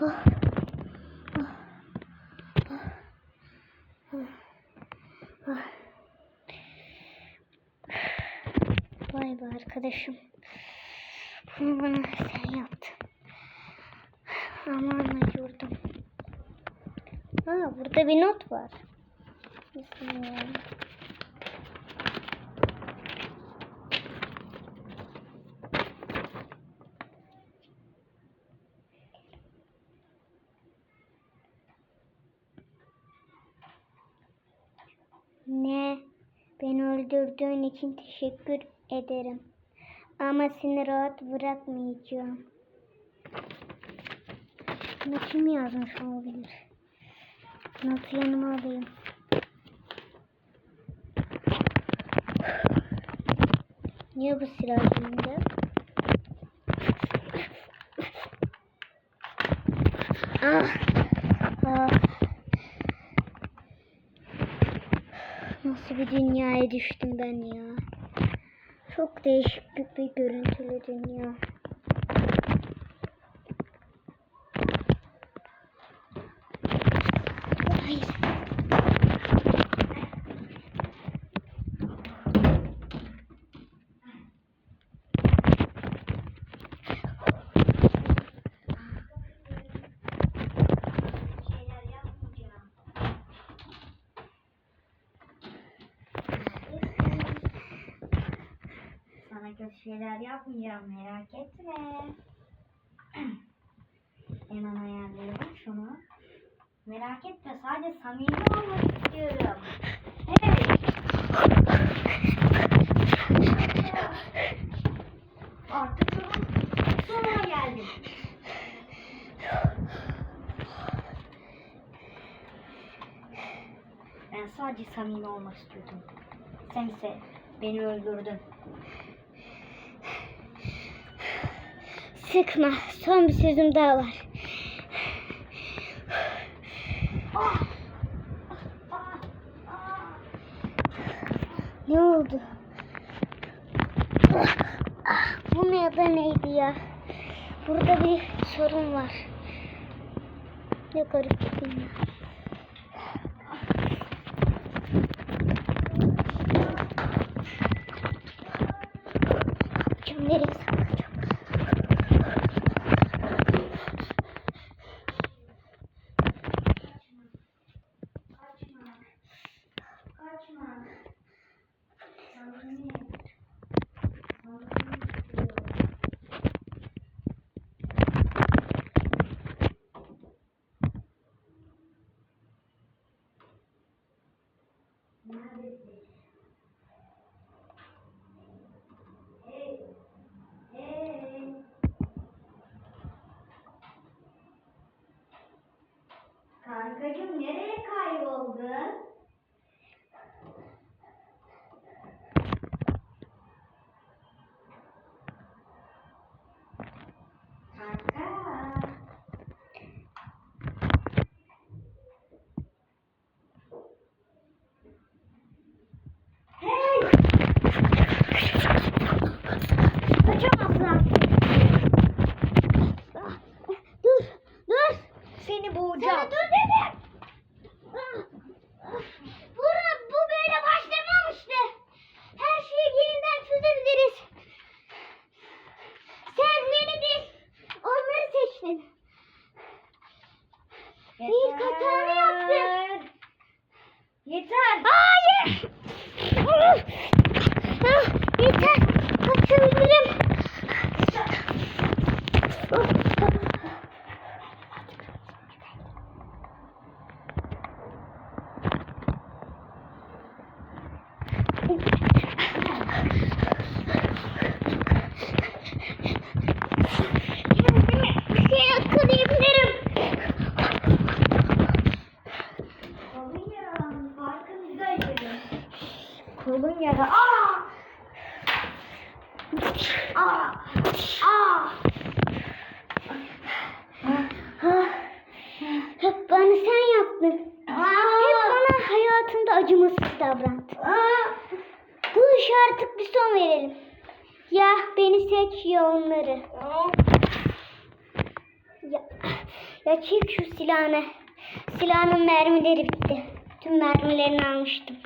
Vay be arkadaşım. Bunu bana sen yaptın. Aman acıyordum. Ha burada bir not var. Bismillah. Ne? Beni öldürdüğün için teşekkür ederim. Ama seni rahat bırakmayacağım. Bunu kim yazmış olabilir? Notu yanıma alayım. Niye bu silah elimde? Bir dünyaya düştüm ben ya? Çok değişik bir, bir görüntülü dünya. Hayır. Sana kötü şeyler yapmayacağım merak etme. Hemen ayarlayalım şunu. Merak etme sadece samimi olmak istiyorum. Hey! Artık sonun sonuna geldim. Ben sadece samimi olmak istiyordum. Sense beni öldürdün. Sıkma. Son bir sözüm daha var. Ne oldu? Bu ne da neydi ya? Burada bir sorun var. Ne garip bir dünya. Nereye saklayacağım. Kaçma. Kaçma. Samimi. Samimi istiyorum. Neredesin? Hey. Hey. Kankacığım nereye kayboldun? İlk hatanı yaptın. Yeter. Hayır. Ah, yeter. Kaçabilirim. Kolun yara. Aa! Aa! Aa! Hep bana sen yaptın. Hep bana hayatımda acımasız davrandın. Bu işe artık bir son verelim. Ya beni seç ya onları. Ya, ya çek şu silahını. Silahın mermileri bitti. Tüm mermilerini almıştım.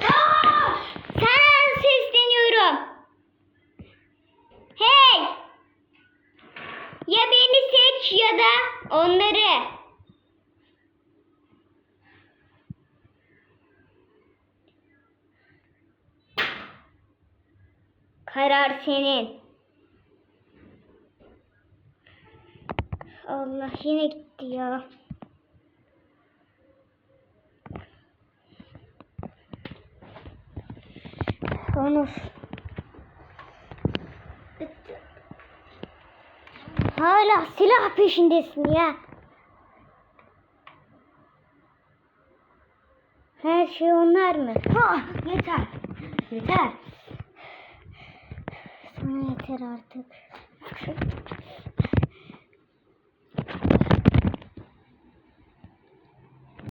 Aa! Sana sesleniyorum. Hey! Ya beni seç ya da onları. Karar senin. Allah yine gitti ya. Onur. Hala silah peşindesin ya. Her şey onlar mı? Ha, yeter. Yeter. Sana yeter artık.